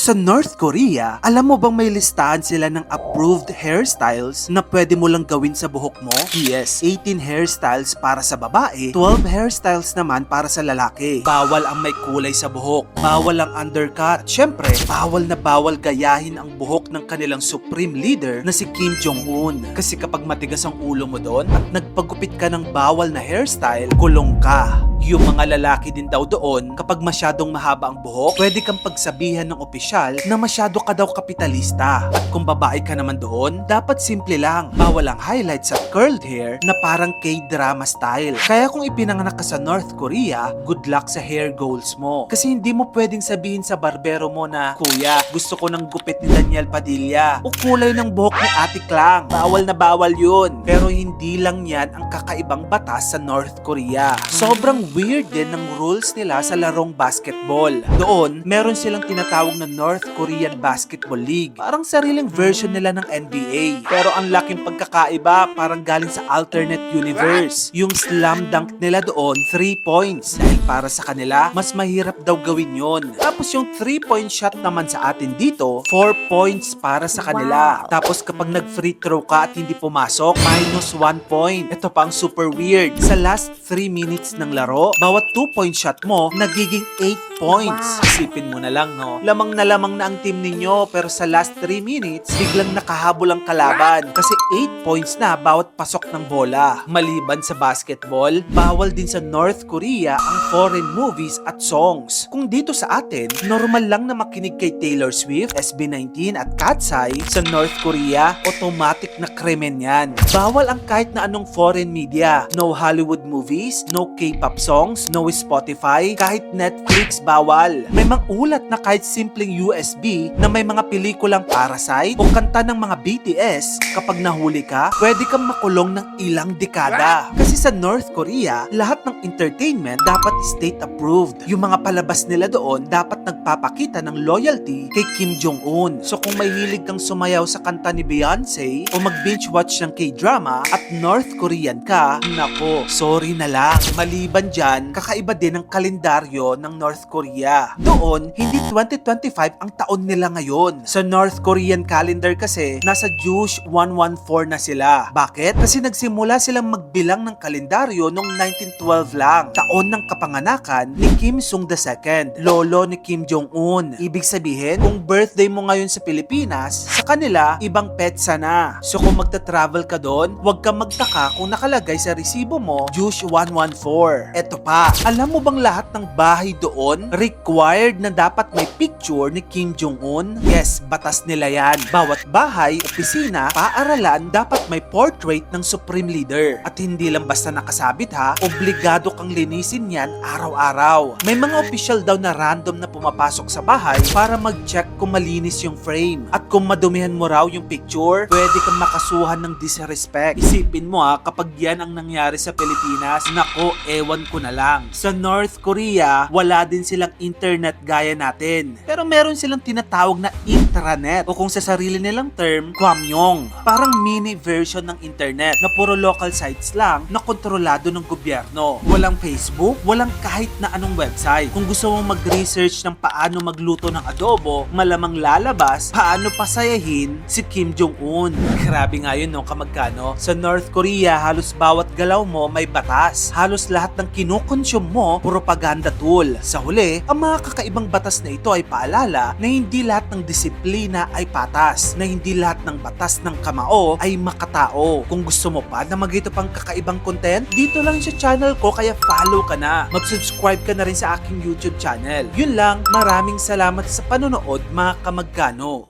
Sa North Korea, alam mo bang may listahan sila ng approved hairstyles na pwede mo lang gawin sa buhok mo? Yes, 18 hairstyles para sa babae, 12 hairstyles naman para sa lalaki. Bawal ang may kulay sa buhok, bawal ang undercut. Siyempre, bawal na bawal gayahin ang buhok ng kanilang supreme leader na si Kim Jong-un. Kasi kapag matigas ang ulo mo doon at nagpagupit ka ng bawal na hairstyle, kulong ka. Yung mga lalaki din daw doon, kapag masyadong mahaba ang buhok, pwede kang pagsabihan ng opisyal na masyado ka daw kapitalista. At kung babae ka naman doon, dapat simple lang. Bawal ang highlights at curled hair na parang K-drama style. Kaya kung ipinanganak ka sa North Korea, good luck sa hair goals mo. Kasi hindi mo pwedeng sabihin sa barbero mo na, Kuya, gusto ko ng gupit ni Daniel Padilla. O kulay ng buhok ni Ate Klang. Bawal na bawal yun. Pero hindi lang yan ang kakaibang batas sa North Korea. Sobrang weird din ng rules nila sa larong basketball. Doon, meron silang tinatawag na North Korean Basketball League. Parang sariling version nila ng NBA. Pero ang laking pagkakaiba, parang galing sa alternate universe. Yung slam dunk nila doon, 3 points. Dahil para sa kanila, mas mahirap daw gawin yon. Tapos yung 3 point shot naman sa atin dito, 4 points para sa kanila. Tapos kapag nag-free throw ka at hindi pumasok, minus 1 point. Ito pa ang super weird. Sa last 3 minutes ng laro, bawat 2 point shot mo, nagiging 8 points. Isipin mo na lang, no? Lamang na lamang na ang team ninyo, pero sa last 3 minutes, biglang nakahabol ang kalaban. Kasi 8 points na bawat pasok ng bola. Maliban sa basketball, bawal din sa North Korea ang foreign movies at songs. Kung dito sa atin, normal lang na makinig kay Taylor Swift, SB19 at Katsai, sa North Korea, automatic na krimen yan. Bawal ang kahit na anong foreign media. No Hollywood movies, no K-pop songs, no Spotify, kahit Netflix bawal. May mga ulat na kahit simpleng USB na may mga pelikulang Parasite o kanta ng mga BTS, kapag nahuli ka, pwede kang makulong ng ilang dekada. Kasi sa North Korea, lahat ng entertainment dapat state approved. Yung mga palabas nila doon dapat nagpapakita ng loyalty kay Kim Jong-un. So kung may hilig kang sumayaw sa kanta ni Beyonce o mag-binge watch ng K-drama at North Korean ka, nako, sorry na lang. Maliban dyan, kakaiba din ang kalendaryo ng North Korea. Doon, hindi 2025 ang taon nila ngayon. Sa North Korean calendar kasi, nasa Jewish 114 na sila. Bakit? Kasi nagsimula silang magbilang ng kalendaryo noong 1912 lang. Taon ng kapanganakan ni Kim Sung II, lolo ni Kim Jong-un. Ibig sabihin, kung birthday mo ngayon sa Pilipinas, sa kanila, ibang petsa na. So kung magta-travel ka doon, huwag kang magtaka kung nakalagay sa resibo mo, Jewish 114. Eto pa, alam mo bang lahat ng bahay doon required na dapat may picture ni Kim Jong-un? Yes, batas nila yan. Bawat bahay, opisina, paaralan, dapat may portrait ng Supreme Leader. At hindi lang basta nakasabit ha, obligado kang linisin yan araw-araw. May mga official daw na random na pumapasok sa bahay para mag-check kung malinis yung frame. At kung madumihan mo raw yung picture, pwede kang makasuhan ng disrespect. Isipin mo ha, kapag yan ang nangyari sa Pilipinas, nako, ewan ko na lang. Sa North Korea, wala din silang internet gaya natin. Pero meron silang tinatawag na intranet o kung sa sarili nilang term, kwamyong. Parang mini version ng internet na puro local sites lang na kontrolado ng gobyerno. Walang Facebook, walang kahit na anong website. Kung gusto mong mag-research ng paano magluto ng adobo, malamang lalabas paano pasayahin si Kim Jong-un. Grabe nga yun no, kamagkano. Sa North Korea, halos bawat galaw mo may batas. Halos lahat ng kinukonsume mo, propaganda tool. Sa huli, ang mga kakaibang batas na ito ay paalala na hindi lahat ng disiplina ay patas, na hindi lahat ng batas ng kamao ay makatao. Kung gusto mo pa na magito pang kakaibang content, dito lang sa channel ko kaya follow ka na. Mag-subscribe ka na rin sa aking YouTube channel. Yun lang, maraming salamat sa panonood mga kamagkano.